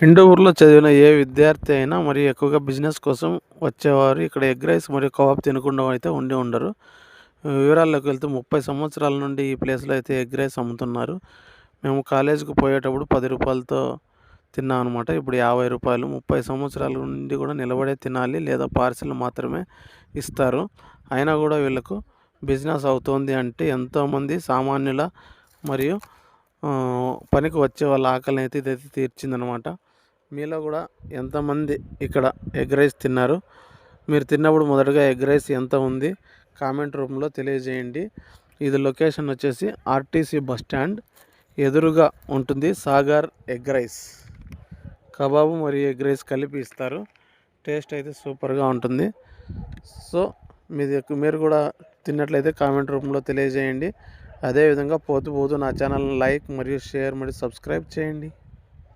హిందూపూర్లో చదివిన ఏ విద్యార్థి అయినా మరి ఎక్కువగా బిజినెస్ కోసం వచ్చేవారు. ఇక్కడ ఎగ్ రైస్ మరియు కబాబ్ తినకుండా అయితే ఉండి ఉండరు. వివరాల్లోకి వెళ్తే ముప్పై సంవత్సరాల నుండి ఈ ప్లేస్లో అయితే ఎగ్ రైస్ అమ్ముతున్నారు. మేము కాలేజీకి పోయేటప్పుడు పది రూపాయలతో తిన్నాం అనమాట ఇప్పుడు యాభై రూపాయలు ముప్పై సంవత్సరాల నుండి కూడా నిలబడే తినాలి లేదా పార్సిల్ మాత్రమే ఇస్తారు. అయినా కూడా వీళ్ళకు బిజినెస్ అవుతుంది అంటే ఎంతోమంది సామాన్యుల మరియు పనికి వచ్చే వాళ్ళ ఆకలిని అయితే ఇదైతే తీర్చిందనమాట. మీలో కూడా ఎంతమంది ఇక్కడ ఎగ్ రైస్ తిన్నారు? మీరు తిన్నప్పుడు మొదటగా ఎగ్ రైస్ ఎంత ఉంది? కామెంట్ రూపంలో తెలియజేయండి. ఇది లొకేషన్ వచ్చేసి ఆర్టీసీ బస్ స్టాండ్. ఎదురుగా ఉంటుంది సాగర్ ఎగ్ రైస్. కబాబు మరియు ఎగ్ రైస్ కలిపి ఇస్తారు. టేస్ట్ అయితే సూపర్గా ఉంటుంది. సో మీది మీరు కూడా తిన్నట్లయితే కామెంట్ రూపంలో తెలియజేయండి. అదేవిధంగా పోతూ పోతూ నా ఛానల్ని లైక్ మరియు షేర్ మరియు సబ్స్క్రైబ్ చేయండి.